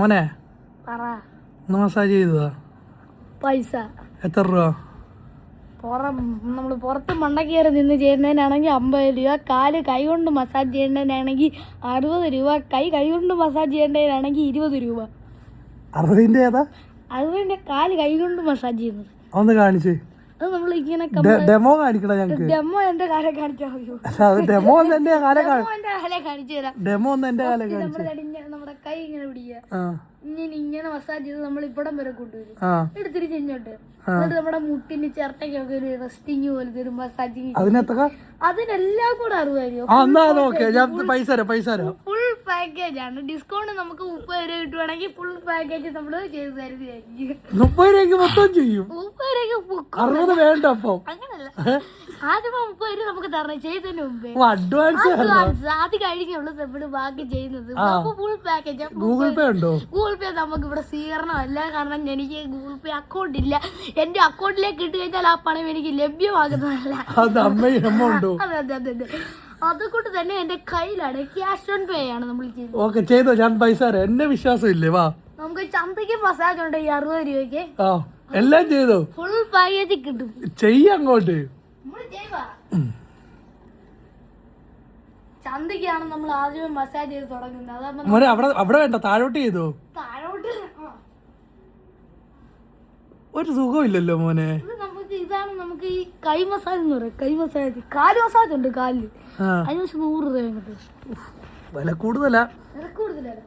മോനെ മസാജ് ചെയ്തതാ? പൈസ. എത്ര രൂപ? പുറം നമ്മൾ പുറത്ത് മണ്ടയ്ക്ക് കയറി നിന്ന് ചെയ്യുന്നതിനാണെങ്കിൽ അമ്പത് രൂപ കാൽ കൈ കൊണ്ട് മസാജ് ചെയ്യേണ്ടതിനാണെങ്കിൽ അറുപത് രൂപ കൈ കൈ കൊണ്ട് മസാജ് ചെയ്യേണ്ടതിനാണെങ്കിൽ ഇരുപത് രൂപ. അറുപതിന്റെ ഏതാ? അതുകൊണ്ട് കാൽ കൈ കൊണ്ട് മസാജ് ചെയ്യുന്നത്. ഒന്ന് കാണിച്ച്. അത് നമ്മൾ ഇങ്ങനെ ഡെമോ കാണിക്കണ ഞങ്ങൾക്ക് ഡെമോ എന്റെ കാലം ഡെമോ എന്റെ കാല കാണിച്ചു തരാം. ഡെമോ എന്റെ കാല കാണിച്ച് നമ്മുടെ കൈ ഇങ്ങനെ പിടിക്കുക. ഇങ്ങനെ ഇങ്ങനെ മസാജ് ചെയ്ത് നമ്മൾ ഇവിടം വരെ കൊണ്ടുവരും. എന്നിട്ട് തിരിച്ച് ഇങ്ങോട്ട് എന്നിട്ട് നമ്മുടെ മുട്ടിന് ചിരട്ടയ്ക്കൊക്കെ ഒരു റെസ്റ്റിങ് പോലത്തെ ഒരു മസാജിങ് അതിനെല്ലാം കൂടെ അറിവായിരിക്കും പൈസ പൈസ ഫുൾ പാക്കേജ് ആണ്. ഡിസ്കൗണ്ട് നമുക്ക് മുപ്പത് രൂപ കിട്ടുവാണെങ്കിൽ ഫുൾ പാക്കേജ് നമ്മൾ ചെയ്ത് തരുന്നതായിരിക്കും. മുപ്പത് രൂപയ്ക്ക് മൊത്തം ചെയ്യും. മുപ്പത് രൂപയ്ക്ക് അറുപത് വേണ്ട അപ്പം. അങ്ങനല്ല. ആദ്യം മുപ്പത് രൂപ നമുക്ക് തരണം. ചെയ്തതിന് മുമ്പേ. അഡ്വാൻസ് അഡ്വാൻസ് അത് കഴിഞ്ഞുള്ളൂ നമ്മൾ ബാക്കി ചെയ്യുന്നത്. ഫുൾ പാക്കേജ് ഗൂഗിൾ പേ ഉണ്ടോ? ഗൂഗിൾ പേ നമുക്ക് ഇവിടെ സ്വീകരണമല്ല കാരണം എനിക്ക് ഗൂഗിൾ പേ അക്കൗണ്ട് ഇല്ല. എന്റെ അക്കൗണ്ടിലേക്ക് ഇട്ട് കഴിഞ്ഞാൽ ആ പണം എനിക്ക് ലഭ്യമാകുന്നതല്ല. അത് അതെ അതെ അതെ അതുകൊണ്ട് തന്നെ എന്റെ കയ്യിലാണ് ക്യാഷ് ഓൺ പേ ആണ് നമ്മൾ ഓക്കെ ചെയ്തോ? ഞാൻ പൈസ എന്നെ വിശ്വാസം ഇല്ലേ? വാ. നമുക്ക് ചന്തയ്ക്ക് മസാജ് ഉണ്ട് ഈ അറുപത് രൂപയ്ക്ക്. എല്ലാം ചെയ്തോ? ഫുൾ പാക്കേജ് കിട്ടും. ചെയ്യ അങ്ങോട്ട്. ചന്തയ്ക്കാണ് നമ്മൾ ആദ്യം മസാജ് ചെയ്ത് തുടങ്ങുന്നത്. അവിടെ അവിടെ വേണ്ട താഴോട്ട് ചെയ്തോ? താഴോട്ട്. ഒരു സുഖമില്ലല്ലോ മോനെ. നമുക്ക് ഇതാണ് നമുക്ക് ഈ കൈ മസാജ് എന്ന് പറയാം. കൈ മസാജ് കാൽ മസാജ് ഉണ്ട് കാലിൽ. അതിന് പക്ഷെ നൂറ് രൂപ വില കൂടുതലാ. വില കൂടുതലാണ്